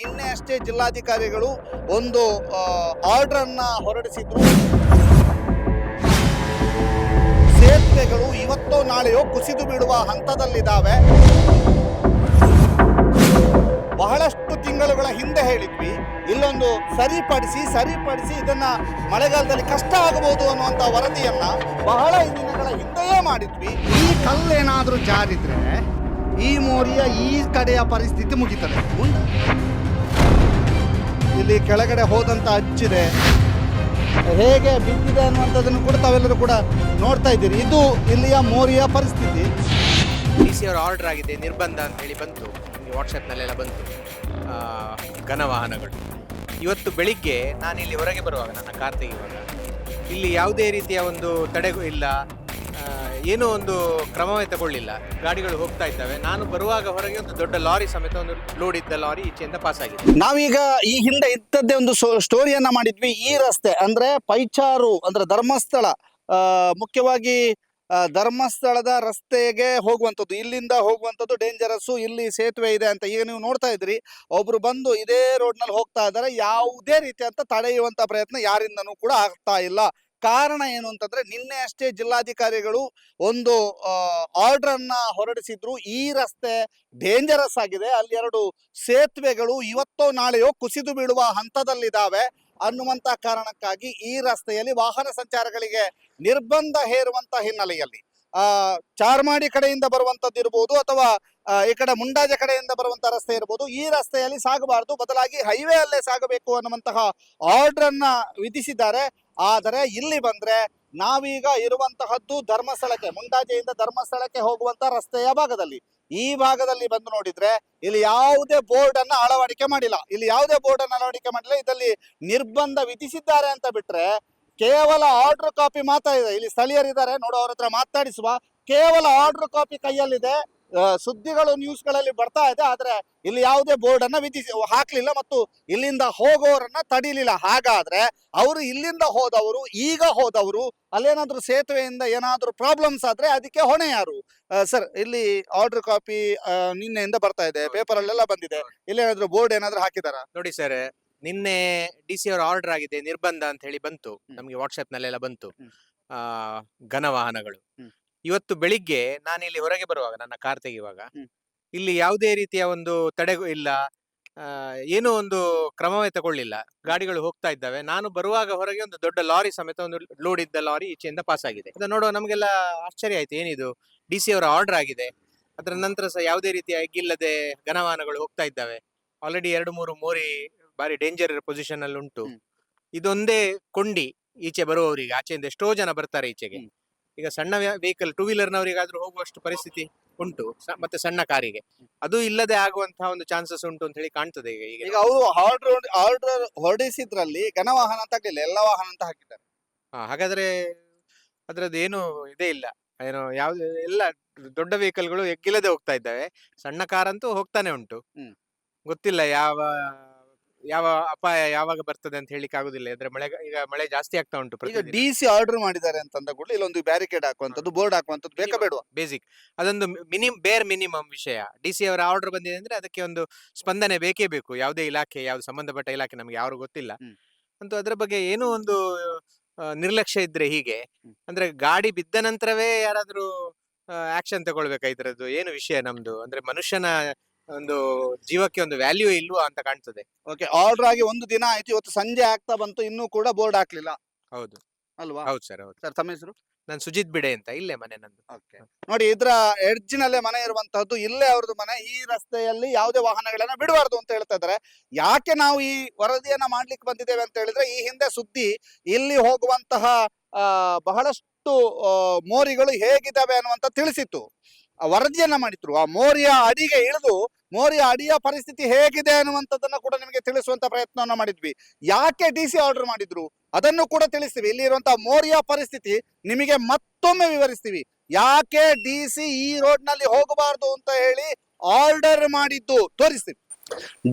ನಿನ್ನೆ ಅಷ್ಟೇ ಜಿಲ್ಲಾಧಿಕಾರಿಗಳು ಒಂದು ಆರ್ಡರ್ ಅನ್ನ ಹೊರಡಿಸಿದ್ರು. ಸೇತುವೆಗಳು ಇವತ್ತೋ ನಾಳೆಯೋ ಕುಸಿದು ಬಿಡುವ ಹಂತದಲ್ಲಿದ್ದಾವೆ. ಬಹಳಷ್ಟು ತಿಂಗಳುಗಳ ಹಿಂದೆ ಹೇಳಿದ್ವಿ. ಇಲ್ಲೊಂದು ಸರಿಪಡಿಸಿ ಸರಿಪಡಿಸಿ ಇದನ್ನ ಮಳೆಗಾಲದಲ್ಲಿ ಕಷ್ಟ ಆಗಬಹುದು ಅನ್ನುವಂತ ವರದಿಯನ್ನ ಬಹಳ ದಿನಗಳ ಹಿಂದೆಯೇ ಮಾಡಿದ್ವಿ. ಈ ಕಲ್ಲೇನಾದರೂ ಜಾರಿದ್ರೆ ಈ ಮೋರಿಯ ಈ ಕಡೆಯ ಪರಿಸ್ಥಿತಿ ಮುಗಿತದೆ. ಇಲ್ಲಿ ಕೆಳಗಡೆ ಹೋದಂತ ಅಚ್ಚಿದೆ. ಹೇಗೆ ಬಿದ್ದಿದೆ ಅನ್ನುವಂಥದ್ದನ್ನು ಕೂಡ ತಾವೆಲ್ಲರೂ ಕೂಡ ನೋಡ್ತಾ ಇದ್ದೀರಿ. ಇದು ಇಲ್ಲಿಯ ಮೋರಿಯ ಪರಿಸ್ಥಿತಿ. ಡಿ ಸಿ ಅವರ ಆರ್ಡರ್ ಆಗಿದೆ ನಿರ್ಬಂಧ ಅಂತ ಹೇಳಿ ಬಂತು. ವಾಟ್ಸಪ್ನಲ್ಲೆಲ್ಲ ಬಂತು. ಆ, ಘನ ವಾಹನಗಳು ಇವತ್ತು ಬೆಳಿಗ್ಗೆ ನಾನು ಇಲ್ಲಿ ಹೊರಗೆ ಬರುವಾಗ ನನ್ನ ಕಾರ್ ಇಲ್ಲಿ ಯಾವುದೇ ರೀತಿಯ ಒಂದು ತಡೆಗೂ ಇಲ್ಲ. ಏನೂ ಒಂದು ಕ್ರಮವೇ ತಗೊಳ್ಳಿಲ್ಲ. ಗಾಡಿಗಳು ಹೋಗ್ತಾ ಇದ್ದಾವೆ. ನಾನು ಬರುವಾಗ ಹೊರಗೆ ಒಂದು ದೊಡ್ಡ ಲಾರಿ ಸಮೇತ ಒಂದು ಲೋಡ್ ಇದ್ದ ಲಾರಿ ಈಚೆಯಿಂದ ಪಾಸ್ ಆಗಿದೆ. ನಾವೀಗ ಈ ಹಿಂದೆ ಇದ್ದದ್ದೇ ಒಂದು ಸ್ಟೋರಿಯನ್ನ ಮಾಡಿದ್ವಿ. ಈ ರಸ್ತೆ ಅಂದ್ರೆ ಪೈಚಾರು, ಅಂದ್ರೆ ಧರ್ಮಸ್ಥಳ ಮುಖ್ಯವಾಗಿ ಧರ್ಮಸ್ಥಳದ ರಸ್ತೆಗೆ ಹೋಗುವಂಥದ್ದು. ಇಲ್ಲಿಂದ ಹೋಗುವಂಥದ್ದು ಡೇಂಜರಸ್ಸು ಇಲ್ಲಿ ಸೇತುವೆ ಇದೆ ಅಂತ ಈಗ ನೀವು ನೋಡ್ತಾ ಇದ್ರಿ ಒಬ್ರು ಬಂದು ಇದೇ ರೋಡ್ನಲ್ಲಿ ಹೋಗ್ತಾ ಇದ್ದಾರೆ. ಯಾವುದೇ ರೀತಿಯಂತ ತಡೆಯುವಂತ ಪ್ರಯತ್ನ ಯಾರಿಂದನೂ ಕೂಡ ಆಗ್ತಾ ಇಲ್ಲ. ಕಾರಣ ಏನು ಅಂತಂದ್ರೆ ನಿನ್ನೆ ಅಷ್ಟೇ ಜಿಲ್ಲಾಧಿಕಾರಿಗಳು ಒಂದು ಆರ್ಡರ್ ಅನ್ನ ಹೊರಡಿಸಿದ್ರು. ಈ ರಸ್ತೆ ಡೇಂಜರಸ್ ಆಗಿದೆ. ಅಲ್ಲಿ ಎರಡು ಸೇತುವೆಗಳು ಇವತ್ತೋ ನಾಳೆಯೋ ಕುಸಿದು ಬೀಳುವ ಹಂತದಲ್ಲಿದ್ದಾವೆ. ಅನ್ನುವಂತ ಕಾರಣಕ್ಕಾಗಿ ಈ ರಸ್ತೆಯಲ್ಲಿ ವಾಹನ ಸಂಚಾರಗಳಿಗೆ ನಿರ್ಬಂಧ ಹೇರುವಂತ ಹಿನ್ನೆಲೆಯಲ್ಲಿ. ಆ, ಚಾರ್ಮಾಡಿ ಕಡೆಯಿಂದ ಬರುವಂತದ್ದು ಇರ್ಬೋದು ಅಥವಾ ಈ ಕಡೆ ಮುಂಡಾಜ ಕಡೆಯಿಂದ ಬರುವಂತ ರಸ್ತೆ ಇರ್ಬೋದು, ಈ ರಸ್ತೆಯಲ್ಲಿ ಸಾಗಬಾರದು. ಬದಲಾಗಿ ಹೈವೇ ಅಲ್ಲೇ ಸಾಗಬೇಕು ಅನ್ನುವಂತಹ ಆರ್ಡರ್ ಅನ್ನ ವಿಧಿಸಿದ್ದಾರೆ. ಆದರೆ ಇಲ್ಲಿ ಬಂದ್ರೆ ನಾವೀಗ ಇರುವಂತಹದ್ದು ಧರ್ಮಸ್ಥಳಕ್ಕೆ, ಮುಂಡಾಜೆಯಿಂದ ಧರ್ಮಸ್ಥಳಕ್ಕೆ ಹೋಗುವಂತ ರಸ್ತೆಯ ಭಾಗದಲ್ಲಿ. ಈ ಭಾಗದಲ್ಲಿ ಬಂದು ನೋಡಿದ್ರೆ ಇಲ್ಲಿ ಯಾವುದೇ ಬೋರ್ಡ್ ಅನ್ನ ಅಳವಡಿಕೆ ಮಾಡಿಲ್ಲ. ಇಲ್ಲಿ ಯಾವುದೇ ಬೋರ್ಡ್ ಅನ್ನ ಅಳವಡಿಕೆ ಮಾಡಿಲ್ಲ. ಇದರಲ್ಲಿ ನಿರ್ಬಂಧ ವಿಧಿಸಿದ್ದಾರೆ ಅಂತ ಬಿಟ್ರೆ ಕೇವಲ ಆರ್ಡರ್ ಕಾಪಿ ಮಾತ್ರ ಇದೆ. ಇಲ್ಲಿ ಸ್ಥಳೀಯರಿದ್ದಾರೆ ನೋಡು ಅವ್ರ ಹತ್ರ ಮಾತಾಡಿಸುವ. ಕೇವಲ ಆರ್ಡರ್ ಕಾಪಿ ಕೈಯಲ್ಲಿದೆ. ಸುದ್ದಿಗಳು ನ್ಯೂಸ್ಗಳಲ್ಲಿ ಬರ್ತಾ ಇದೆ ಆದ್ರೆ ಇಲ್ಲಿ ಯಾವುದೇ ಬೋರ್ಡ್ ಅನ್ನ ವಿಧಿಸಿ ಹಾಕ್ಲಿಲ್ಲ ಮತ್ತು ಇಲ್ಲಿಂದ ಹೋಗೋರನ್ನ ತಡಿಲಿಲ್ಲ. ಹಾಗಾದ್ರೆ ಅವರು ಇಲ್ಲಿಂದ ಹೋದವರು ಈಗ ಹೋದವರು ಅಲ್ಲೇನಾದ್ರೂ ಸೇತುವೆಯಿಂದ ಏನಾದ್ರೂ ಪ್ರಾಬ್ಲಮ್ಸ್ ಆದ್ರೆ ಅದಕ್ಕೆ ಹೊಣೆ ಯಾರು? ಸರ್ ಇಲ್ಲಿ ಆರ್ಡರ್ ಕಾಪಿ ನಿನ್ನೆಯಿಂದ ಬರ್ತಾ ಇದೆ. ಪೇಪರ್ ಅಲ್ಲೆಲ್ಲ ಬಂದಿದೆ. ಇಲ್ಲಿ ಏನಾದ್ರೂ ಬೋರ್ಡ್ ಏನಾದ್ರು ಹಾಕಿದಾರ? ನೋಡಿ ಸರ್ ನಿನ್ನೆ ಡಿ ಸಿ ಅವರ ಆರ್ಡರ್ ಆಗಿದೆ ನಿರ್ಬಂಧ ಅಂತ ಹೇಳಿ ಬಂತು ನಮಗೆ ವಾಟ್ಸಪ್ನಲ್ಲೆಲ್ಲ ಬಂತು. ಹ್ಮ್. ಆ, ಘನ ವಾಹನಗಳು ಇವತ್ತು ಬೆಳಿಗ್ಗೆ ನಾನು ಇಲ್ಲಿ ಹೊರಗೆ ಬರುವಾಗ ನನ್ನ ಕಾರ್ ತೆಗೆಯುವಾಗ. ಇಲ್ಲಿ ಯಾವುದೇ ರೀತಿಯ ಒಂದು ತಡೆ ಇಲ್ಲ ಆ, ಏನೂ ಒಂದು ಕ್ರಮವೇ ತಗೊಳ್ಳಿಲ್ಲ. ಗಾಡಿಗಳು ಹೋಗ್ತಾ ಇದ್ದಾವೆ. ನಾನು ಬರುವಾಗ ಹೊರಗೆ ಒಂದು ದೊಡ್ಡ ಲಾರಿ ಸಮೇತ ಒಂದು ಲೋಡ್ ಇದ್ದ ಲಾರಿ ಈಚೆಯಿಂದ ಪಾಸ್ ಆಗಿದೆ. ಅದನ್ನ ನೋಡುವ ನಮಗೆಲ್ಲ ಆಶ್ಚರ್ಯ ಆಯ್ತು ಏನಿದು? ಡಿ ಸಿ ಅವರ ಆರ್ಡರ್ ಆಗಿದೆ. ಅದರ ನಂತರ ಸಹ ಯಾವುದೇ ರೀತಿಯ ಎಗ್ಗಿಲ್ಲದೆ ಘನವಾಹನಗಳು ಹೋಗ್ತಾ ಇದ್ದಾವೆ. ಆಲ್ರೆಡಿ ಎರಡು ಮೂರು ಮೋರಿ ಬಾರಿ ಡೇಂಜರ್ ಪೊಸಿಷನ್ ಅಲ್ಲಿ ಉಂಟು. ಇದೊಂದೇ ಕೊಂಡಿ ಈಚೆ ಬರುವವರಿಗೆ ಆಚೆಯಿಂದ ಎಷ್ಟೋ ಜನ ಬರ್ತಾರೆ ಈಚೆಗೆ. ಈಗ ಸಣ್ಣ ವೆಹಿಕಲ್ ಟೂ ವೀಲರ್ನವರಿಗಾದ್ರೂ ಹೋಗುವಷ್ಟು ಪರಿಸ್ಥಿತಿ ಉಂಟು ಮತ್ತೆ ಸಣ್ಣ ಕಾರಿಗೆ. ಅದು ಇಲ್ಲದೆ ಆಗುವಂತಹ ಒಂದು ಚಾನ್ಸಸ್ ಉಂಟು ಅಂತ ಹೇಳಿ ಕಾಣ್ತದೆ ಈಗ ಈಗ ಅವರು ಆರ್ಡರ್ ಆರ್ಡರ್ ಹೊರಡಿಸಿದ್ರಲ್ಲಿ ಘನ ವಾಹನ ಅಂತ ಹಾಕಿಲ್ಲ ಎಲ್ಲ ವಾಹನ ಅಂತ ಹಾಕಿದ್ದಾರೆ. ಹಾ, ಹಾಗಾದ್ರೆ ಅದ್ರದ್ದು ಏನು ಇದೇ ಇಲ್ಲ. ಏನೋ ಯಾವ್ದು ಎಲ್ಲ ದೊಡ್ಡ ವೆಹಿಕಲ್ಗಳು ಎಗ್ಗಿಲ್ಲದೆ ಹೋಗ್ತಾ ಇದ್ದಾವೆ. ಸಣ್ಣ ಕಾರ್ ಅಂತೂ ಹೋಗ್ತಾನೆ ಉಂಟು. ಹ್ಮ್. ಗೊತ್ತಿಲ್ಲ ಯಾವ ಯಾವ ಅಪಾಯ ಯಾವಾಗ ಬರ್ತದೆ ಅಂತ ಹೇಳಿಕ್ ಆಗುದಿಲ್ಲ. ಅಂದ್ರೆ ಮಳೆ ಈಗ ಮಳೆ ಜಾಸ್ತಿ ಆಗ್ತಾ ಉಂಟು ಈಗ ಡಿ ಸಿ ಆರ್ಡರ್ ಮಾಡಿದ್ದಾರೆ ಅಂತಂದ ಕೂಡಲೇ ಇಲ್ಲೊಂದು ಬ್ಯಾರಿಕೇಡ್ ಹಾಕುವಂತದ್ದು ಬೋರ್ಡ್ ಹಾಕುವಂತದ್ದು ಬೇಕಾ ಬೇಡವಾ? ಬೇಸಿಕ್ ಅದೊಂದು ಮಿನಿಮ್ ಬೇರ್ ಮಿನಿಮಮ್ ವಿಷಯ. ಡಿ ಸಿ ಅವರ ಆರ್ಡರ್ ಬಂದಿದೆ ಅಂದ್ರೆ ಅದಕ್ಕೆ ಒಂದು ಸ್ಪಂದನೆ ಬೇಕೇ ಬೇಕು. ಯಾವುದೇ ಇಲಾಖೆ ಯಾವ್ದು ಸಂಬಂಧಪಟ್ಟ ಇಲಾಖೆ ನಮ್ಗೆ ಯಾರು ಗೊತ್ತಿಲ್ಲ. ಹ್ಮ್. ಅಂತೂ ಅದ್ರ ಬಗ್ಗೆ ಏನೋ ಒಂದು ಆ, ನಿರ್ಲಕ್ಷ್ಯ ಇದ್ರೆ ಹೀಗೆ. ಅಂದ್ರೆ ಗಾಡಿ ಬಿದ್ದ ನಂತರವೇ ಯಾರಾದ್ರೂ ಆಕ್ಷನ್ ತಗೊಳ್ಬೇಕಾ ಇದ್ರದ್ದು? ಏನು ವಿಷಯ ನಮ್ದು? ಅಂದ್ರೆ ಮನುಷ್ಯನ ಒಂದು ಜೀವಕ್ಕೆ ಒಂದು ವ್ಯಾಲ್ಯೂ ಇಲ್ವಾ ಅಂತ ಕಾಣ್ತದೆ. ಓಕೆ ಆರ್ಡರ್ ಆಗಿ ಒಂದು ದಿನ ಆಯ್ತು ಇವತ್ತು ಸಂಜೆ ಆಗ್ತಾ ಬಂತು ಇನ್ನೂ ಕೂಡ ಬೋರ್ಡ್ ಹಾಕ್ಲಿಲ್ಲ. ಹೌದು. ಅಲ್ವಾ? ಹೌದು ಸರ್ ಹೌದು. ಸರ್ ತಮ್ಮ ಹೆಸರು? ನಾನು ಸುಜಿತ್ ಬಿಡೆ ಅಂತ ಇಲ್ಲೇ ಮನೆ ನಂದು. ಓಕೆ ನೋಡಿ ಇದ್ರ ಎಡ್ಜಿನಲ್ಲೇ ಮನೆ ಇರುವಂತಹದ್ದು ಇಲ್ಲೇ ಅವ್ರದ್ದು ಮನೆ ಈ ರಸ್ತೆಯಲ್ಲಿ ಯಾವುದೇ ವಾಹನಗಳನ್ನ ಬಿಡಬಾರ್ದು ಅಂತ ಹೇಳ್ತಾ ಇದ್ದಾರೆ ಯಾಕೆ ನಾವು ಈ ವರದಿಯನ್ನ ಮಾಡ್ಲಿಕ್ಕೆ ಬಂದಿದ್ದೇವೆ ಅಂತ ಹೇಳಿದ್ರೆ ಈ ಹಿಂದೆ ಸುದ್ದಿ ಇಲ್ಲಿ ಹೋಗುವಂತಹ ಆ, ಬಹಳಷ್ಟು ಆ, ಮೋರಿಗಳು ಹೇಗಿದ್ದಾವೆ ಅನ್ನುವಂತ ತಿಳಿಸಿತ್ತು. ವರದಿಯನ್ನ ಮಾಡಿದ್ರು. ಆ ಮೋರಿಯ ಅಡಿಗೆ ಇಳಿದು ಮೋರಿಯ ಅಡಿಯ ಪರಿಸ್ಥಿತಿ ಹೇಗಿದೆ ಅನ್ನುವಂಥದ್ದನ್ನ ಕೂಡ ನಿಮಗೆ ತಿಳಿಸುವಂತ ಪ್ರಯತ್ನವನ್ನ ಮಾಡಿದ್ವಿ. ಯಾಕೆ ಡಿ ಸಿ ಆರ್ಡರ್ ಮಾಡಿದ್ರು? ಅದನ್ನು ಕೂಡ ತಿಳಿಸ್ತೀವಿ. ಇಲ್ಲಿ ಇರುವಂತಹ ಮೋರಿಯ ಪರಿಸ್ಥಿತಿ ನಿಮಗೆ ಮತ್ತೊಮ್ಮೆ ವಿವರಿಸ್ತೀವಿ. ಯಾಕೆ ಡಿ ಸಿ ಈ ರೋಡ್ನಲ್ಲಿ ಹೋಗಬಾರ್ದು ಅಂತ ಹೇಳಿ ಆರ್ಡರ್ ಮಾಡಿದ್ದು ತೋರಿಸ್ತೀವಿ.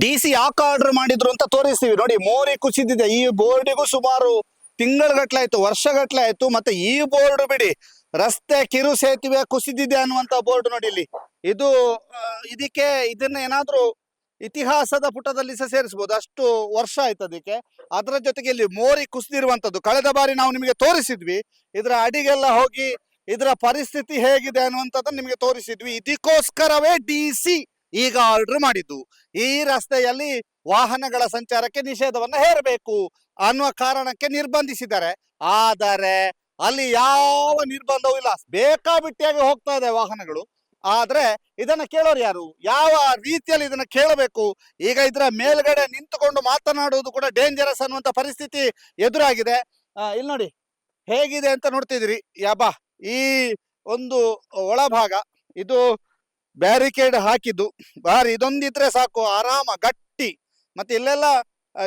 ಡಿ ಸಿ ಯಾಕೆ ಆರ್ಡರ್ ಮಾಡಿದ್ರು ಅಂತ ತೋರಿಸ್ತೀವಿ. ನೋಡಿ, ಮೋರಿ ಕುಸಿದಿದೆ. ಈ ಬೋರ್ಡಿಗೂ ಸುಮಾರು ತಿಂಗಳಗಟ್ಲೆ ಆಯ್ತು, ವರ್ಷಗಟ್ಲೆ ಆಯ್ತು, ಮತ್ತೆ ಈ ಬೋರ್ಡ್ ಬಿಡಿ. ರಸ್ತೆ ಕಿರು ಸೇತುವೆ ಕುಸಿದಿದೆ ಅನ್ನುವಂತ ಬೋರ್ಡ್ ನೋಡಿ ಇಲ್ಲಿ ಇದು ಇದಕ್ಕೆ ಇದನ್ನ ಏನಾದ್ರೂ ಇತಿಹಾಸದ ಪುಟದಲ್ಲಿ ಸಹ ಸೇರಿಸಬಹುದು ಅಷ್ಟು ವರ್ಷ ಆಯ್ತು ಅದಕ್ಕೆ. ಅದರ ಜೊತೆಗೆ ಇಲ್ಲಿ ಮೋರಿ ಕುಸಿದಿರುವಂತದ್ದು. ಕಳೆದ ಬಾರಿ ನಾವು ನಿಮಗೆ ತೋರಿಸಿದ್ವಿ. ಇದರ ಅಡಿಗೆಲ್ಲ ಹೋಗಿ ಇದರ ಪರಿಸ್ಥಿತಿ ಹೇಗಿದೆ ಅನ್ನುವಂಥದ್ದನ್ನು ನಿಮಗೆ ತೋರಿಸಿದ್ವಿ. ಇದಕ್ಕೋಸ್ಕರವೇ ಡಿ ಸಿ ಈಗ ಆರ್ಡರ್ ಮಾಡಿದ್ದು. ಈ ರಸ್ತೆಯಲ್ಲಿ ವಾಹನಗಳ ಸಂಚಾರಕ್ಕೆ ನಿಷೇಧವನ್ನು ಹೇರಬೇಕು ಅನ್ನುವ ಕಾರಣಕ್ಕೆ ನಿರ್ಬಂಧಿಸಿದ್ದಾರೆ. ಆದರೆ ಅಲ್ಲಿ ಯಾವ ನಿರ್ಬಂಧವೂ ಇಲ್ಲ. ಬೇಕಾಬಿಟ್ಟಿಯಾಗಿ ಹೋಗ್ತಾ ಇದೆ ವಾಹನಗಳು. ಆದ್ರೆ ಇದನ್ನ ಕೇಳೋರು ಯಾರು? ಯಾವ ರೀತಿಯಲ್ಲಿ ಇದನ್ನ ಕೇಳಬೇಕು? ಈಗ ಇದರ ಮೇಲ್ಗಡೆ ನಿಂತುಕೊಂಡು ಮಾತನಾಡುವುದು ಕೂಡ ಡೇಂಜರಸ್ ಅನ್ನುವಂತ ಪರಿಸ್ಥಿತಿ ಎದುರಾಗಿದೆ. ಇಲ್ಲಿ ನೋಡಿ. ಹೇಗಿದೆ ಅಂತ ನೋಡ್ತಿದ್ದೀರಿ ಯಾಬಾ ಈ ಒಂದು ಒಳಭಾಗ, ಇದು ಬ್ಯಾರಿಕೇಡ್ ಹಾಕಿದ್ದು. ಬಾರಿ, ಇದೊಂದಿದ್ರೆ ಸಾಕು. ಆರಾಮ, ಗಟ್ಟಿ. ಮತ್ತೆ ಇಲ್ಲೆಲ್ಲ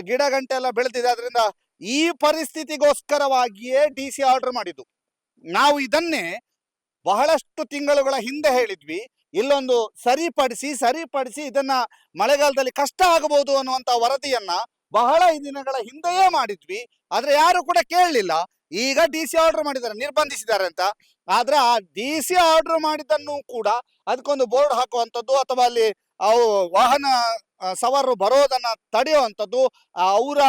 ಗಿಡ ಗಂಟೆ ಎಲ್ಲ ಬೆಳೆದಿದೆ. ಅದರಿಂದ ಈ ಪರಿಸ್ಥಿತಿಗೋಸ್ಕರವಾಗಿಯೇ ಡಿ ಸಿ ಆರ್ಡರ್ ಮಾಡಿದ್ದು. ನಾವು ಇದನ್ನೇ ಬಹಳಷ್ಟು ತಿಂಗಳುಗಳ ಹಿಂದೆ ಹೇಳಿದ್ವಿ. ಇಲ್ಲೊಂದು ಸರಿಪಡಿಸಿ ಸರಿಪಡಿಸಿ ಇದನ್ನ ಮಳೆಗಾಲದಲ್ಲಿ ಕಷ್ಟ ಆಗಬಹುದು ಅನ್ನುವಂತ ವರದಿಯನ್ನ ಬಹಳ ದಿನಗಳ ಹಿಂದೆಯೇ ಮಾಡಿದ್ವಿ. ಆದ್ರೆ ಯಾರು ಕೂಡ ಕೇಳಲಿಲ್ಲ. ಈಗ ಡಿ ಸಿ ಆರ್ಡರ್ ಮಾಡಿದ್ದಾರೆ, ನಿರ್ಬಂಧಿಸಿದ್ದಾರೆ ಅಂತ. ಆದ್ರೆ ಆ ಡಿ ಸಿ ಆರ್ಡರ್ ಮಾಡಿದ್ದನ್ನು ಕೂಡ ಅದಕ್ಕೊಂದು ಬೋರ್ಡ್ ಹಾಕುವಂಥದ್ದು ಅಥವಾ ಅಲ್ಲಿ ಅವು ವಾಹನ ಸವಾರರು ಬರೋದನ್ನ ತಡೆಯುವಂಥದ್ದು ಅವರ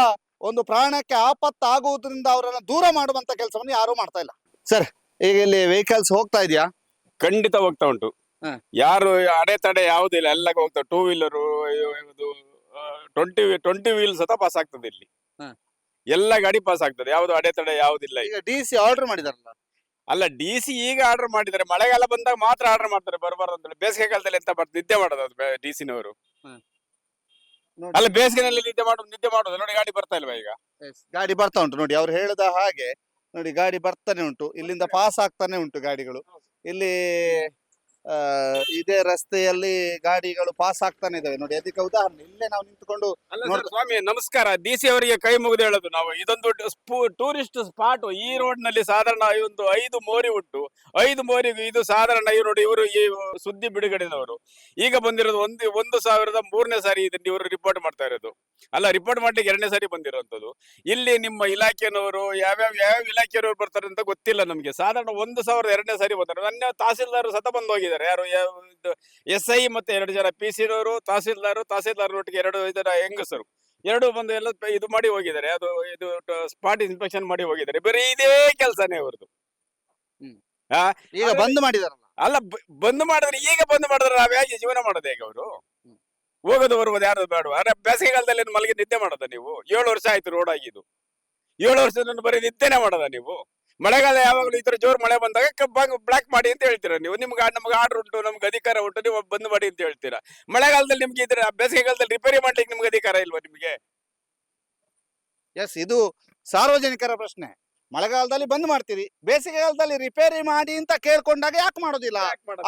ಒಂದು ಪ್ರಾಣಕ್ಕೆ ಆಪತ್ತಾಗುವುದರಿಂದ ಅವರನ್ನ ದೂರ ಮಾಡುವಂತ ಕೆಲಸವನ್ನು ಯಾರು ಮಾಡ್ತಾ ಇಲ್ಲ. ಸರ್ ಈಗ ಇಲ್ಲಿ ವೆಹಿಕಲ್ಸ್ ಹೋಗ್ತಾ ಇದೆಯಾ? ಖಂಡಿತ ಹೋಗ್ತಾ ಉಂಟು. ಯಾರು ಅಡೆತಡೆ ಯಾವುದಿಲ್ಲ ಎಲ್ಲ ಹೋಗ್ತಾ two wheeler twenty twenty wheel ಸತ ಪಾಸ್ ಆಗ್ತದೆ ಇಲ್ಲಿ. ಎಲ್ಲ ಗಾಡಿ ಪಾಸ್ ಆಗ್ತದೆ ಯಾವ್ದು ಅಡೆತಡೆ ಯಾವುದಿಲ್ಲ ಈಗ. ಈಗ ಡಿ ಸಿ ಆರ್ಡರ್ ಮಾಡಿದಾರಲ್ಲ? ಅಲ್ಲ ಡಿ ಸಿ ಈಗ ಆರ್ಡರ್ ಮಾಡಿದ್ದಾರೆ ಮಳೆಗಾಲ ಬಂದಾಗ ಮಾತ್ರ ಆರ್ಡರ್ ಮಾಡ್ತಾರೆ ಬರಬಾರ್ದು ಅಂತೇಳಿ. ಬೇಸಿಗೆ ಕಾಲದಲ್ಲಿ ಎಂತ ಬರ್ತದೆ ನಿದ್ದೆ ಮಾಡೋದು ಡಿ ಸಿನವರು. ಅಲ್ಲ ಬೇಸಿಗೆನಲ್ಲಿ ನಿದ್ದೆ ಮಾಡುದು ನಿದ್ದೆ ಮಾಡುದು. ನೋಡಿ ಗಾಡಿ ಬರ್ತಾ ಇಲ್ವಾ ಈಗ? ಗಾಡಿ ಬರ್ತಾ ಉಂಟು. ನೋಡಿ ಅವ್ರು ಹೇಳಿದ ಹಾಗೆ ನೋಡಿ ಗಾಡಿ ಬರ್ತಾನೆ ಉಂಟು. ಇಲ್ಲಿಂದ ಪಾಸ್ ಆಗ್ತಾನೆ ಉಂಟು ಗಾಡಿಗಳು. ಇಲ್ಲಿ ಇದೇ ರಸ್ತೆಯಲ್ಲಿ ಗಾಡಿಗಳು ಪಾಸ್ ಆಗ್ತಾನೆ ಇದಾವೆ. ನೋಡಿ ಅದಕ್ಕೆ ಉದಾಹರಣೆ. ಇಲ್ಲೇ ನಾವು ನಿಂತ್ಕೊಂಡು ಅಲ್ಲ ಸ್ವಾಮಿ ನಮಸ್ಕಾರ. ಡಿ ಸಿ ಅವರಿಗೆ ಕೈ ಮುಗಿದು ಹೇಳೋದು ನಾವು. ಇದೊಂದು ಟೂರಿಸ್ಟ್ ಸ್ಪಾಟ್ ಈ ರೋಡ್ನಲ್ಲಿ ಸಾಧಾರಣ ಒಂದು ಐದು ಮೋರಿ ಉಂಟು. ಐದು ಮೋರಿ ಇದು ಸಾಧಾರಣ ಇವರು ನೋಡಿ ಇವರು ಈ ಸುದ್ದಿ ಬಿಡುಗಡೆದವರು. ಈಗ ಬಂದಿರೋದು ಒಂದು ಒಂದು ಸಾವಿರದ ಮೂರನೇ ಸಾರಿ ಇದನ್ನ ಇವರು ರಿಪೋರ್ಟ್ ಮಾಡ್ತಾ ಇರೋದು. ಅಲ್ಲ ರಿಪೋರ್ಟ್ ಮಾಡ್ಲಿಕ್ಕೆ ಎರಡನೇ ಸಾರಿ ಬಂದಿರುವಂತದ್ದು ಇಲ್ಲಿ ನಿಮ್ಮ ಇಲಾಖೆಯವರು ಯಾವ್ಯಾವ ಯಾವ ಇಲಾಖೆಯವರು ಬರ್ತಾರೆ ಅಂತ ಗೊತ್ತಿಲ್ಲ ನಮಗೆ. ಸಾಧಾರಣ ಒಂದು ಸಾವಿರದ ಎರಡನೇ ಸಾರಿ ಬಂದರು. ನನ್ನ ತಹಸೀಲ್ದಾರ್ ಸತ ಬಂದು ಹೋಗಿದ್ದಾರೆ. ಯಾರು ಎಸ್ ಐ ಮತ್ತೆ ಎರಡು ಜನ ಪಿ ಸಿನವರು ತಹಸೀಲ್ದಾರ್ ತಹಸೀಲ್ದಾರ್ ಒಟ್ಟಿಗೆ ಎರಡು ಇದರ ಹೆಂಗಸರು. ಎರಡು ಬಂದು ಎಲ್ಲ ಇದು ಮಾಡಿ ಹೋಗಿದ್ದಾರೆ. ಅದು ಇದು ಸ್ಪಾಟ್ ಇನ್ಸ್ಪೆಕ್ಷನ್ ಮಾಡಿ ಹೋಗಿದ್ದಾರೆ. ಬರೀ ಇದೇ ಕೆಲಸನೇ ಅವ್ರದ್ದು ಈಗ ಬಂದ್ ಮಾಡಿದಾರಲ್ಲ? ಅಲ್ಲ ಬಂದ್ ಮಾಡಿದ್ರೆ ಈಗ ಬಂದ್ ಮಾಡಿದ್ರೆ ನಾವ್ ಹೇಗೆ ಜೀವನ ಮಾಡೋದು ಹೇಗೆ ಅವರು? ಹೋಗೋದು ಬರ್ಬೋದು ಯಾರು ಬೇಡ ಅರೆ ಬೇಸಿಗೆ ಕಾಲದಲ್ಲಿ ಮಲಗಿ ನಿದ್ದೆ ಮಾಡೋದ ನೀವು? ಏಳು ವರ್ಷ ಆಯ್ತು ರೋಡ್ ಆಗಿದ್ದು. ಏಳು ವರ್ಷದಿಂದ ಬರೀ ನಿದ್ದೆನೆ ಮಾಡೋದ ನೀವು? ಮಳೆಗಾಲ ಯಾವಾಗಲೂ ಈ ತರ ಜೋರ್ ಮಳೆ ಬಂದಾಗ ಬ್ಲಾಕ್ ಮಾಡಿ ಅಂತ ಹೇಳ್ತೀರಾ ನೀವು? ನಿಮ್ಗೆ ನಮ್ಗೆ ಆರ್ಡರ್ ಉಂಟು ನಮ್ಗೆ ಅಧಿಕಾರ ಉಂಟು ನೀವು ಬಂದ್ ಮಾಡಿ ಅಂತ ಹೇಳ್ತೀರಾ? ಮಳೆಗಾಲದಲ್ಲಿ ನಿಮ್ಗೆ ಇದ್ರೆ ಬೇಸಿಗೆಗಾಲದಲ್ಲಿ ರಿಪೇರಿ ಮಾಡ್ಲಿಕ್ಕೆ ನಿಮ್ಗೆ ಅಧಿಕಾರ ಇಲ್ವಾ ನಿಮ್ಗೆ? ಎಸ್ ಇದು ಸಾರ್ವಜನಿಕರ ಪ್ರಶ್ನೆ. ಮಳೆಗಾಲದಲ್ಲಿ ಬಂದ್ ಮಾಡ್ತೀರಿ ಬೇಸಿಗೆಗಾಲದಲ್ಲಿ ರಿಪೇರಿ ಮಾಡಿ ಅಂತ ಕೇಳ್ಕೊಂಡಾಗ ಯಾಕೆ ಮಾಡೋದಿಲ್ಲ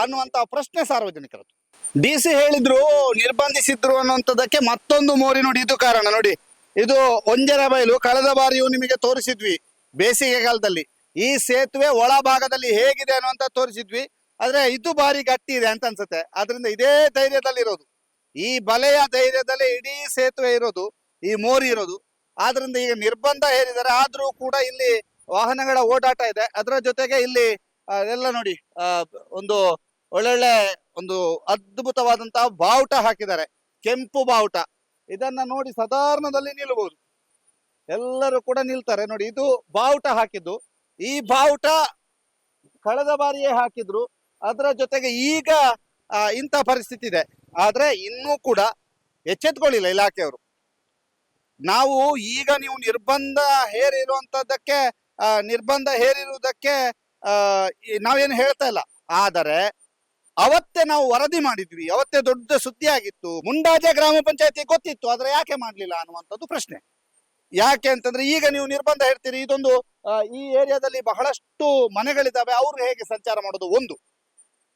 ಅನ್ನುವಂತ ಪ್ರಶ್ನೆ ಸಾರ್ವಜನಿಕರದ್ದು. ಡಿ ಸಿ ಹೇಳಿದ್ರು ನಿರ್ಬಂಧಿಸಿದ್ರು ಅನ್ನುವಂಥದ್ದಕ್ಕೆ ಮತ್ತೊಂದು ಮೋರಿ ನೋಡಿ ಇದು ಕಾರಣ ನೋಡಿ. ಇದು ಒಂಜರ ಬಯಲು ಕಳೆದ ಬಾರಿಯೂ ನಿಮಗೆ ತೋರಿಸಿದ್ವಿ ಬೇಸಿಗೆಗಾಲದಲ್ಲಿ. ಈ ಸೇತುವೆ ಒಳಭಾಗದಲ್ಲಿ ಹೇಗಿದೆ ಅನ್ನುವಂತ ತೋರಿಸಿದ್ವಿ. ಆದ್ರೆ ಇದು ಬಾರಿ ಗಟ್ಟಿ ಇದೆ ಅಂತ ಅನ್ಸುತ್ತೆ. ಆದ್ರಿಂದ ಇದೇ ಧೈರ್ಯದಲ್ಲಿ ಇರೋದು. ಈ ಬಲೆಯ ಧೈರ್ಯದಲ್ಲಿ ಇಡೀ ಸೇತುವೆ ಇರೋದು, ಈ ಮೋರಿ ಇರೋದು. ಆದ್ರಿಂದ ಈಗ ನಿರ್ಬಂಧ ಹೇರಿದ್ದಾರೆ. ಆದ್ರೂ ಕೂಡ ಇಲ್ಲಿ ವಾಹನಗಳ ಓಡಾಟ ಇದೆ. ಅದರ ಜೊತೆಗೆ ಇಲ್ಲಿ ಎಲ್ಲ ನೋಡಿ ಒಂದು ಒಳ್ಳೊಳ್ಳೆ ಒಂದು ಅದ್ಭುತವಾದಂತಹ ಬಾವುಟ ಹಾಕಿದ್ದಾರೆ. ಕೆಂಪು ಬಾವುಟ. ಇದನ್ನ ನೋಡಿ ಸಾಧಾರಣದಲ್ಲಿ ನಿಲ್ಬಹುದು ಎಲ್ಲರೂ ಕೂಡ ನಿಲ್ತಾರೆ. ನೋಡಿ, ಇದು ಬಾವುಟ ಹಾಕಿದ್ದು. ಈ ಬಾವುಟ ಕಳೆದ ಬಾರಿಯೇ ಹಾಕಿದ್ರು. ಅದರ ಜೊತೆಗೆ ಈಗ ಇಂಥ ಪರಿಸ್ಥಿತಿ ಇದೆ. ಆದ್ರೆ ಇನ್ನೂ ಕೂಡ ಎಚ್ಚೆತ್ಕೊಳ್ಳಿಲ್ಲ ಇಲಾಖೆಯವರು. ನಾವು ಈಗ ನೀವು ನಿರ್ಬಂಧ ಹೇರಿರುವಂತದ್ದಕ್ಕೆ ನಿರ್ಬಂಧ ಹೇರಿರುವುದಕ್ಕೆ ನಾವೇನು ಹೇಳ್ತಾ ಇಲ್ಲ. ಆದರೆ ಅವತ್ತೇ ನಾವು ವರದಿ ಮಾಡಿದ್ವಿ. ಅವತ್ತೇ ದೊಡ್ಡ ಸುದ್ದಿ ಆಗಿತ್ತು ಮುಂಡಾಜೆ ಗ್ರಾಮ ಪಂಚಾಯತಿ ಗೊತ್ತಿತ್ತು. ಆದ್ರೆ ಯಾಕೆ ಮಾಡ್ಲಿಲ್ಲ ಅನ್ನುವಂಥದ್ದು ಪ್ರಶ್ನೆ. ಯಾಕೆ ಅಂತಂದ್ರೆ ಈಗ ನೀವು ನಿರ್ಬಂಧ ಹೇಳ್ತೀರಿ, ಇದೊಂದು ಈ ಏರಿಯಾದಲ್ಲಿ ಬಹಳಷ್ಟು ಮನೆಗಳಿದ್ದಾವೆ, ಅವ್ರು ಹೇಗೆ ಸಂಚಾರ ಮಾಡೋದು? ಒಂದು.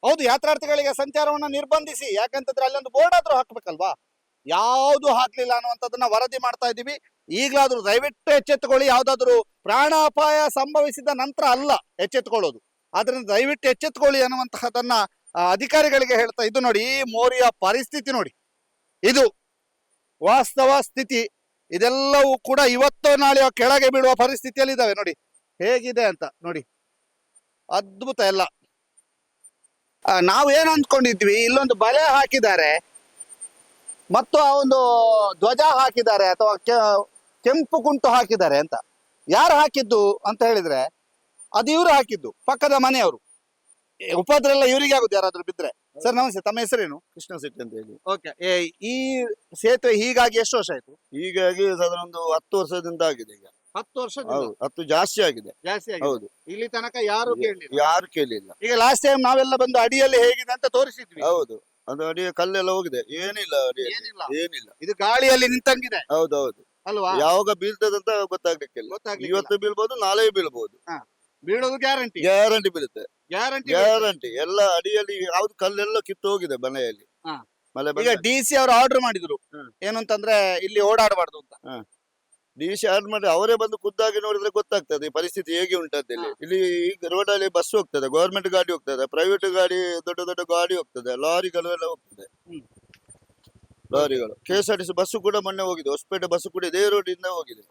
ಹೌದು, ಯಾತ್ರಾರ್ಥಿಗಳಿಗೆ ಸಂಚಾರವನ್ನ ನಿರ್ಬಂಧಿಸಿ, ಯಾಕಂತಂದ್ರೆ ಅಲ್ಲೊಂದು ಬೋರ್ಡ್ ಆದ್ರೂ ಹಾಕ್ಬೇಕಲ್ವಾ? ಯಾವುದು ಹಾಕ್ಲಿಲ್ಲ ಅನ್ನುವಂಥದ್ದನ್ನ ವರದಿ ಮಾಡ್ತಾ ಇದ್ದೀವಿ. ಈಗಲಾದ್ರೂ ದಯವಿಟ್ಟು ಎಚ್ಚೆತ್ತುಕೊಳ್ಳಿ, ಯಾವ್ದಾದ್ರು ಪ್ರಾಣಾಪಾಯ ಸಂಭವಿಸಿದ ನಂತರ ಅಲ್ಲ ಎಚ್ಚೆತ್ತುಕೊಳ್ಳೋದು. ಆದ್ರಿಂದ ದಯವಿಟ್ಟು ಎಚ್ಚೆತ್ತುಕೊಳ್ಳಿ ಅನ್ನುವಂತಹದನ್ನ ಅಧಿಕಾರಿಗಳಿಗೆ ಹೇಳ್ತಾ, ಇದು ನೋಡಿ, ಈ ಮೋರಿಯ ಪರಿಸ್ಥಿತಿ ನೋಡಿ. ಇದು ವಾಸ್ತವ ಸ್ಥಿತಿ. ಇದೆಲ್ಲವೂ ಕೂಡ ಇವತ್ತೋ ನಾಳೆಯೋ ಕೆಳಗೆ ಬೀಳುವ ಪರಿಸ್ಥಿತಿಯಲ್ಲಿ ಇದ್ದಾವೆ ನೋಡಿ, ಹೇಗಿದೆ ಅಂತ ನೋಡಿ. ಅದ್ಭುತ ಎಲ್ಲ. ನಾವು ಏನು ಅಂದ್ಕೊಂಡಿದ್ವಿ, ಇಲ್ಲೊಂದು ಬಲೆ ಹಾಕಿದ್ದಾರೆ. ಮತ್ತು ಆ ಒಂದು ಧ್ವಜ ಹಾಕಿದ್ದಾರೆ ಅಥವಾ ಕೆಂಪು ಕುಂಟು ಹಾಕಿದ್ದಾರೆ ಅಂತ. ಯಾರು ಹಾಕಿದ್ದು ಅಂತ ಹೇಳಿದ್ರೆ, ಅದು ಇವರು ಹಾಕಿದ್ದು, ಪಕ್ಕದ ಮನೆಯವರು. ಉಪದ್ರೆಲ್ಲ ಇವರಿಗೆ ಆಗುದು ಯಾರಾದ್ರೂ ಬಿದ್ರೆ. ಸರ್ ನಮಸ್ತೆ. ತಮ್ಮ ಹೆಸರೇನು? ಕೃಷ್ಣ ಶೆಟ್ಟಿ ಅಂತ ಹೇಳಿ. ಓಕೆ. ಈ ಸೇತುವೆ ಹೀಗಾಗಿ ಎಷ್ಟು ವರ್ಷ ಆಯ್ತು? ಹೀಗಾಗಿ ಸಾಧಾರಣ ಒಂದು ಹತ್ತು ವರ್ಷದಿಂದ ಆಗಿದೆ ಈಗ. ಹತ್ತು ವರ್ಷ ಹೌದು ಹತ್ತು ಜಾಸ್ತಿ ಆಗಿದೆ. ಜಾಸ್ತಿ ಆಗಿದೆ. ಹೌದು. ಇಲ್ಲಿ ತನಕ ಯಾರು ಕೇಳಿ ಯಾರು ಕೇಳಿಲ್ಲ. ಈಗ ಲಾಸ್ಟ್ ಟೈಮ್ ನಾವೆಲ್ಲ ಬಂದು ಅಡಿಯಲ್ಲಿ ಹೇಗಿದೆ ಅಂತ ತೋರಿಸಿದ್ವಿ. ಹೌದು. ಅದು ಅಡಿ ಕಲ್ಲೆಲ್ಲ ಹೋಗಿದೆ. ಏನಿಲ್ಲ ಅಡಿಯಲ್ಲಿ. ಏನಿಲ್ಲ. ಏನಿಲ್ಲ. ಇದು ಗಾಳಿಯಲ್ಲಿ ನಿಂತಂಗಿದೆ. ಹೌದು ಹೌದು ಅಲ್ವಾ? ಯಾವಾಗ ಬೀಳ್ತದಂತ ಅಂತ ಗೊತ್ತಾಗ್ಲಿಕ್ಕಿಲ್ಲ. ಇವತ್ತು ಬೀಳ್ಬಹುದು ನಾಳೆ ಬೀಳ್ಬೋದು. ಬೀಳೋದು ಗ್ಯಾರಂಟಿ. ಗ್ಯಾರಂಟಿ ಬೀಳುತ್ತೆ. ಗ್ಯಾರಂಟಿ ಗ್ಯಾರಂಟಿ ಎಲ್ಲ ಅಡಿಯಲ್ಲಿ ಯಾವ್ದು ಕಲ್ಲೆಲ್ಲ ಕಿತ್ತು ಹೋಗಿದೆ ಮನೆಯಲ್ಲಿ. ಹಾ. ಮಳೆ ಈಗ ಡಿ ಸಿ ಅವರು ಆರ್ಡರ್ ಮಾಡಿದ್ರು. ಹ್ಮ್. ಏನು ಅಂತಂದ್ರೆ ಇಲ್ಲಿ ಓಡಾಡಬಾರ್ದು ಅಂತ. ಡಿ ಸಿ ಮಾಡಿದ್ರೆ ಮಾಡಿ ಅವರೇ ಬಂದು ಖುದ್ದಾಗಿ ನೋಡಿದ್ರೆ ಗೊತ್ತಾಗ್ತದೆ ಈ ಪರಿಸ್ಥಿತಿ ಹೇಗೆ ಉಂಟದ್ದು ಇಲ್ಲಿ ಇಲ್ಲಿ ಈಗ ಅಲ್ಲಿ ಬಸ್ ಹೋಗ್ತದೆ ಗೌರ್ಮೆಂಟ್ ಗಾಡಿ ಹೋಗ್ತದೆ ಪ್ರೈವೇಟ್ ಗಾಡಿ ದೊಡ್ಡ ದೊಡ್ಡ ಗಾಡಿ ಹೋಗ್ತದೆ ಲಾರಿಗಳು ಎಲ್ಲ ಹೋಗ್ತದೆ. ಹ್ಮ್. ಲಾರಿಗಳು. K S R T C bus ಕೂಡ ಮೊನ್ನೆ ಹೋಗಿದೆ. ಹೊಸಪೇಟೆ ಬಸ್ಸು ಕೂಡ ಇದೇ ರೋಡ್ ಇಂದ ಹೋಗಿದೆ.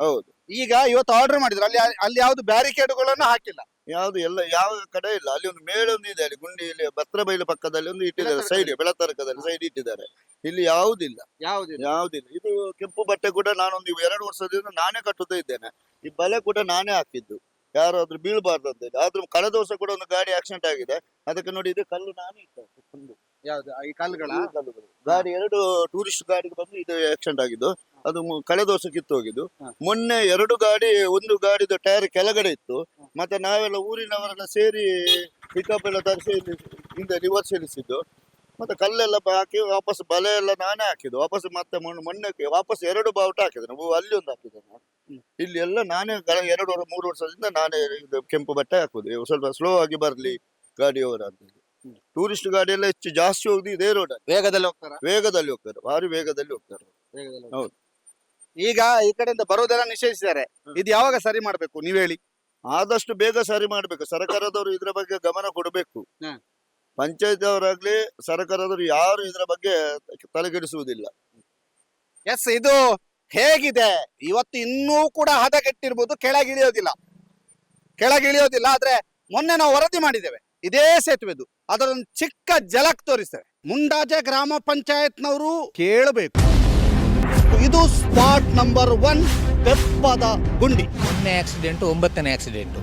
ಹೌದು. ಈಗ ಇವತ್ತು ಆರ್ಡರ್ ಮಾಡಿದ್ರು. ಅಲ್ಲಿ ಅಲ್ಲಿ ಯಾವ್ದು ಬ್ಯಾರಿಕೇಡ್ಗಳನ್ನು ಹಾಕಿಲ್ಲ. ಯಾವ್ದು ಎಲ್ಲ ಯಾವ ಕಡೆ ಇಲ್ಲ. ಅಲ್ಲಿ ಒಂದು ಮೇಳೊಂದು ಇದೆ. ಅಲ್ಲಿ ಗುಂಡಿ ಇಲ್ಲಿ ಭತ್ರ ಬೈಲು ಪಕ್ಕದಲ್ಲಿ ಒಂದು ಇಟ್ಟಿದ್ದಾರೆ. ಸೈಡ್ ಬೆಳತರಕದಲ್ಲಿ ಸೈಡ್ ಇಟ್ಟಿದ್ದಾರೆ. ಇಲ್ಲಿ ಯಾವುದಿಲ್ಲ. ಯಾವುದಿಲ್ಲ. ಯಾವುದಿಲ್ಲ. ಇದು ಕೆಂಪು ಬಟ್ಟೆ ಕೂಡ ನಾನೊಂದು ಎರಡು ವರ್ಷದಿಂದ ನಾನೇ ಕಟ್ಟುತ್ತಾ ಇದ್ದೇನೆ. ಈ ಬಲೆ ಕೂಡ ನಾನೇ ಹಾಕಿದ್ದು. ಯಾರಾದ್ರೂ ಬೀಳ್ಬಾರ್ದು ಅಂತ ಹೇಳಿ. ಆದ್ರೂ ಕಳೆದ ವರ್ಷ ಕೂಡ ಒಂದು ಗಾಡಿ ಆಕ್ಸಿಡೆಂಟ್ ಆಗಿದೆ. ಅದಕ್ಕೆ ನೋಡಿ ಇದು ಕಲ್ಲು ನಾನೇ ಇಟ್ಟದ್ದು. ಒಂದು. ಯಾವ್ದು ಈ. ಗಾಡಿ ಎರಡು ಟೂರಿಸ್ಟ್ ಗಾಡಿಗೆ ಬಂದು ಇದು ಆಕ್ಸಿಡೆಂಟ್ ಆಗಿದ್ದು. ಅದು ಮು- ಕಳೆದ ವರ್ಷ ಕಿತ್ತು ಹೋಗಿದ್ದು. ಮೊನ್ನೆ ಎರಡು ಗಾಡಿ ಒಂದು ಗಾಡಿದು ಟೈರ್ ಕೆಳಗಡೆ ಇತ್ತು. ಮತ್ತೆ ನಾವೆಲ್ಲ ಊರಿನವರೆಲ್ಲ ಸೇರಿ ಪಿಕಪ್ ಎಲ್ಲ ತರಿಸಿ ಹಿಂದೆ ರಿವರ್ಸ್ ಇಳಿಸಿದ್ದು ಮತ್ತೆ ಕಲ್ಲೆಲ್ಲ ಬ- ಹಾಕಿ ವಾಪಸ್ ಬಲೆ ಎಲ್ಲ ನಾನೇ ಹಾಕಿದ್ದು. ವಾಪಸ್ ಮತ್ತೆ ಮೊನ್ನೆ ಮೊನ್ನೆ ವಾಪಸ್ ಎರಡು ಬಾವುಟ ಹಾಕಿದೆ ನಾವು ಅಲ್ಲಿ ಒಂದು ಹಾಕಿದೆ ಇಲ್ಲಿ ಎಲ್ಲ ನಾನೇ ಕಳೆ- ಎರಡು ವರ್- ಮೂರು ವರ್ಷದಿಂದ ನಾನೇ ಇದು ಕೆಂಪು ಬಟ್ಟೆ ಹಾಕುದು. ಇವು ಸ್ವಲ್ಪ ಸ್ಲೋ ಆಗಿ ಬರ್ಲಿ ಗಾಡಿಯವರ ಅಂತ. ಟೂರಿಸ್ಟ್ ಗಾಡಿ ಎಲ್ಲ ಹೆಚ್ಚು ಜಾಸ್ತಿ ಹೋಗುದು ಇದೇ ರೋಡ್ ವೇಗದಲ್ಲಿ ಹೋಗ್ತಾರ? ವೇಗದಲ್ಲಿ ಹೋಗ್ತಾರೆ ಭಾರಿ ವೇಗದಲ್ಲಿ ಹೋಗ್ತಾರೆ. ಹೌದು. ಈಗ ಈ ಕಡೆಯಿಂದ ಬರೋದೆಲ್ಲ ನಿಷೇಧಿಸಿದ್ದಾರೆ. ಇದು ಯಾವಾಗ ಸರಿ ಮಾಡ್ಬೇಕು ನೀವ್ ಹೇಳಿ? ಆದಷ್ಟು ಬೇಗ ಸರಿ ಮಾಡ್ಬೇಕು. ಸರ್ಕಾರದವರು ಇದ್ರ ಬಗ್ಗೆ ಗಮನ ಕೊಡಬೇಕು. ಪಂಚಾಯತ್ ಅವರಾಗ್ಲಿ ಸರ್ಕಾರದವರು ಯಾರು ಇದ್ರ ಬಗ್ಗೆ ತಲೆಗೆಡಿಸುವುದಿಲ್ಲ ಎಸ್ ಇದು ಹೇಗಿದೆ? ಇವತ್ತು ಇನ್ನೂ ಕೂಡ ಹದಗೆಟ್ಟಿರ್ಬೋದು ಕೆಳಗಿಳಿಯೋದಿಲ್ಲ. ಕೆಳಗಿಳಿಯೋದಿಲ್ಲ ಆದ್ರೆ ಮೊನ್ನೆ ನಾವು ವರದಿ ಮಾಡಿದ್ದೇವೆ. ಇದೇ ಸೇತುವೆದು. ಅದರೊಂದು ಚಿಕ್ಕ ಜಲಕ್ ತೋರಿಸ್ತೇವೆ. ಮುಂಡಾಜೆ ಗ್ರಾಮ ಪಂಚಾಯತ್ನವರು ಕೇಳಬೇಕು. ಇದು ಸ್ಪಾಟ್ ನಂಬರ್ ಒನ್ ಬೆಪ್ಪದ ಗುಂಡಿ. ಒಂದನೇ ಆಕ್ಸಿಡೆಂಟ್ ಒಂಬತ್ತನೇ ಆಕ್ಸಿಡೆಂಟ್.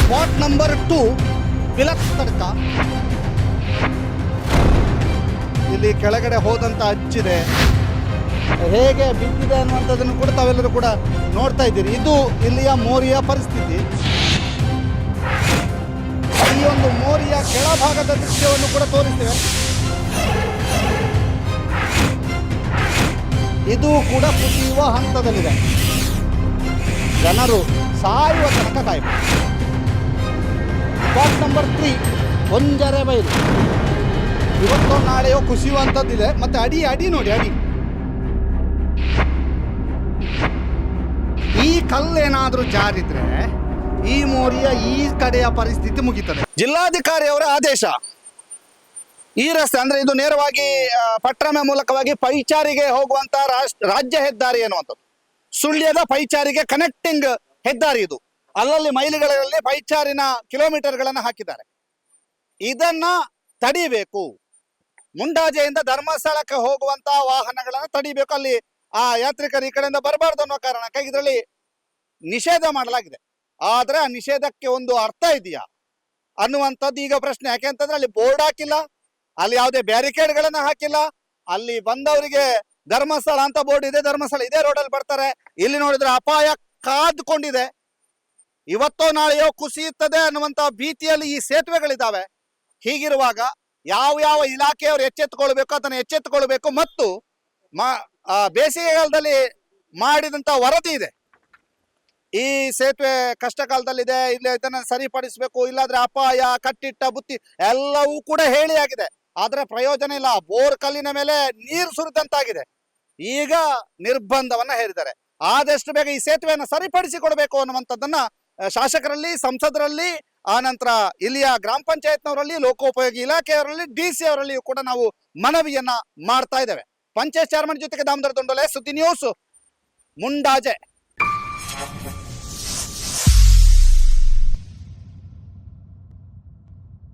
ಸ್ಪಾಟ್ ನಂಬರ್ ಟೂ ಬಿಲಕ್ ತಡ್ಕ. ಇಲ್ಲಿ ಕೆಳಗಡೆ ಹೋದಂತ ಅಚ್ಚಿದೆ. ಹೇಗೆ ಬಿದ್ದಿದೆ ಅನ್ನುವಂಥದ್ದನ್ನು ಕೂಡ ತಾವೆಲ್ಲರೂ ಕೂಡ ನೋಡ್ತಾ ಇದ್ದೀರಿ. ಇದು ಇಲ್ಲಿಯ ಮೋರಿಯ ಪರಿಸ್ಥಿತಿ. ಈ ಒಂದು ಮೋರಿಯ ಕೆಳಭಾಗದ ದೃಶ್ಯವನ್ನು ಕೂಡ ತೋರಿಸ್ತೇವೆ. ಇದು ಕೂಡ ಕುಸಿಯುವ ಹಂತದಲ್ಲಿದೆ. ಜನರು ಸಾಯುವ ತನಕ ಕಾಯಬೇಕು. ಸ್ಪಾಟ್ ನಂಬರ್ ತ್ರೀ ಒಂಜರೆ ಬೈಲು. ಇವತ್ತೋ ನಾಳೆಯೋ ಕುಸಿಯುವಂಥದ್ದಿದೆ. ಮತ್ತೆ ಅಡಿ ಅಡಿ ನೋಡಿ, ಅಡಿ. ಈ ಕಲ್ಲೇನಾದರೂ ಜಾರಿದ್ರೆ ಈ ಮೋರಿಯ ಈ ಕಡೆಯ ಪರಿಸ್ಥಿತಿ ಮುಗಿತದೆ. ಜಿಲ್ಲಾಧಿಕಾರಿ ಅವರ ಆದೇಶ. ಈ ರಸ್ತೆ ಅಂದ್ರೆ ಇದು ನೇರವಾಗಿ ಪಟ್ಟಣ ಮೂಲಕವಾಗಿ ಪೈಚಾರಿಗೆ ಹೋಗುವಂತ ರಾಜ್ಯ ಹೆದ್ದಾರಿ ಅನ್ನುವಂಥದ್ದು ಸುಳ್ಯದ ಪೈಚಾರಿಗೆ ಕನೆಕ್ಟಿಂಗ್ ಹೆದ್ದಾರಿ ಇದು. ಅಲ್ಲಲ್ಲಿ ಮೈಲಿಗಳಲ್ಲಿ ಪೈಚಾರಿನ ಕಿಲೋಮೀಟರ್ಗಳನ್ನು ಹಾಕಿದ್ದಾರೆ. ಇದನ್ನ ತಡಿಬೇಕು. ಮುಂಡಾಜೆಯಿಂದ ಧರ್ಮಸ್ಥಳಕ್ಕೆ ಹೋಗುವಂತ ವಾಹನಗಳನ್ನ ತಡಿಬೇಕು. ಅಲ್ಲಿ ಆ ಯಾತ್ರಿಕರು ಈ ಕಡೆಯಿಂದ ಬರಬಾರ್ದು ಅನ್ನೋ ಕಾರಣಕ್ಕಾಗಿ ಇದರಲ್ಲಿ ನಿಷೇಧ ಮಾಡಲಾಗಿದೆ. ಆದ್ರೆ ಆ ನಿಷೇಧಕ್ಕೆ ಒಂದು ಅರ್ಥ ಇದೆಯಾ? ಅನ್ನುವಂಥದ್ದು ಈಗ ಪ್ರಶ್ನೆ. ಯಾಕೆ ಅಂತಂದ್ರೆ ಅಲ್ಲಿ ಬೋರ್ಡ್ ಹಾಕಿಲ್ಲ, ಅಲ್ಲಿ ಯಾವುದೇ ಬ್ಯಾರಿಕೇಡ್ಗಳನ್ನು ಹಾಕಿಲ್ಲ, ಅಲ್ಲಿ ಬಂದವರಿಗೆ ಧರ್ಮಸ್ಥಳ ಅಂತ ಬೋರ್ಡ್ ಇದೆ, ಧರ್ಮಸ್ಥಳ ಇದೇ ರೋಡಲ್ಲಿ ಬರ್ತಾರೆ. ಇಲ್ಲಿ ನೋಡಿದ್ರೆ ಅಪಾಯ ಕಾದುಕೊಂಡಿದೆ. ಇವತ್ತೋ ನಾಳೆಯೋ ಕುಸಿಯುತ್ತದೆ ಅನ್ನುವಂತ ಭೀತಿಯಲ್ಲಿ ಈ ಸೇತುವೆಗಳಿದ್ದಾವೆ. ಹೀಗಿರುವಾಗ ಯಾವ ಯಾವ ಇಲಾಖೆಯವರು ಎಚ್ಚೆತ್ತುಕೊಳ್ಬೇಕು, ಅದನ್ನು ಎಚ್ಚೆತ್ತುಕೊಳ್ಬೇಕು ಮತ್ತು ಮಾ ಬೇಸಿಗೆಗಾಲದಲ್ಲಿ ಮಾಡಿದಂತ ವರದಿ ಇದೆ. ಈ ಸೇತುವೆ ಕಷ್ಟ ಕಾಲದಲ್ಲಿದೆ ಇಲ್ಲ ಇದನ್ನ ಸರಿಪಡಿಸಬೇಕು, ಇಲ್ಲಾದ್ರೆ ಅಪಾಯ, ಕಟ್ಟಿಟ್ಟ ಬುತ್ತಿ ಎಲ್ಲವೂ ಕೂಡ ಹೇಳಿ ಆಗಿದೆ. ಆದ್ರೆ ಪ್ರಯೋಜನ ಇಲ್ಲ, ಬೋರ್ ಕಲ್ಲಿನ ಮೇಲೆ ನೀರು ಸುರಿದಂತಾಗಿದೆ. ಈಗ ನಿರ್ಬಂಧವನ್ನ ಹೇರಿದ್ದಾರೆ. ಆದಷ್ಟು ಬೇಗ ಈ ಸೇತುವೆಯನ್ನು ಸರಿಪಡಿಸಿಕೊಡ್ಬೇಕು ಅನ್ನುವಂಥದ್ದನ್ನ ಶಾಸಕರಲ್ಲಿ, ಸಂಸದರಲ್ಲಿ ಆ ನಂತರ ಇಲ್ಲಿಯ ಗ್ರಾಮ ಪಂಚಾಯತ್ನವರಲ್ಲಿ, ಲೋಕೋಪಯೋಗಿ ಇಲಾಖೆಯವರಲ್ಲಿ ಡಿ ಸಿ ಅವರಲ್ಲಿಯೂ ಕೂಡ ನಾವು ಮನವಿಯನ್ನ ಮಾಡ್ತಾ ಇದ್ದೇವೆ. ಪಂಚಾಯತ್ ಚೇರ್ಮನ್ ಜೊತೆಗೆ ದಾಮೋದರ ದೊಂಡಲೆ, ಸುದ್ದಿ ನ್ಯೂಸ್ ಮುಂಡಾಜೆ.